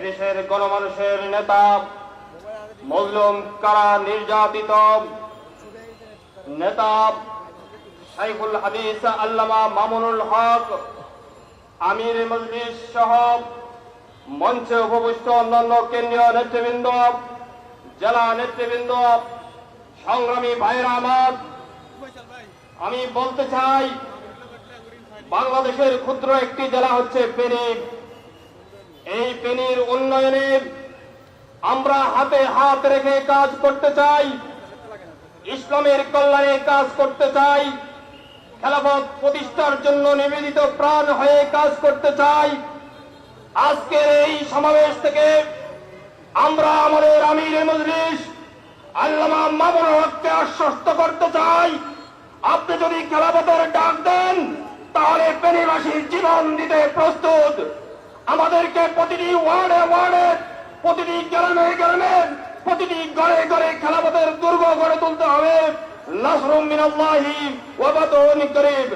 এদেশের গণমানুষের নেতা, মজলুম কারা নির্যাতিত? নেতা শাইখুল হাদিস আল্লামা মামুনুল হক, আমির মজলিস সহ মঞ্চে উপবিষ্ট অন্যান্য কেন্দ্রীয় নেতৃবৃন্দ, জেলা নেতৃবৃন্দ, সংগ্রামী ভাইরা আমার, আমি বলতে চাই, বাংলাদেশের ক্ষুদ্র একটি জেলা হচ্ছে ফেনী এই ফেনীর উন্নয়নে আমরা হাতে হাত রেখে কাজ করতে চাই, ইসলামের কল্যাণে কাজ করতে চাই, খেলাফত প্রতিষ্ঠার জন্য নিবেদিত প্রাণ হয়ে কাজ করতে চাই। আজকের এই সমাবেশ থেকে আমরা আমাদের আমির মজলিস আল্লামা মামুন হককে আশ্বস্ত করতে চাই। আপনি যদি খেলাফতের ডাক দেন, তাহলে পেনিবাসীর জীবন দিতে প্রস্তুত। আমাদেরকে প্রতিটি ওয়ার্ডে ওয়ার্ডে, প্রতিটি গ্রামে গ্রামে, প্রতিটি গড়ে ঘরে খেলাফতের দুর্গ গড়ে তুলতে হবে। নাসরুম মিনাল্লাহি ওয়া ফাতহুন করিব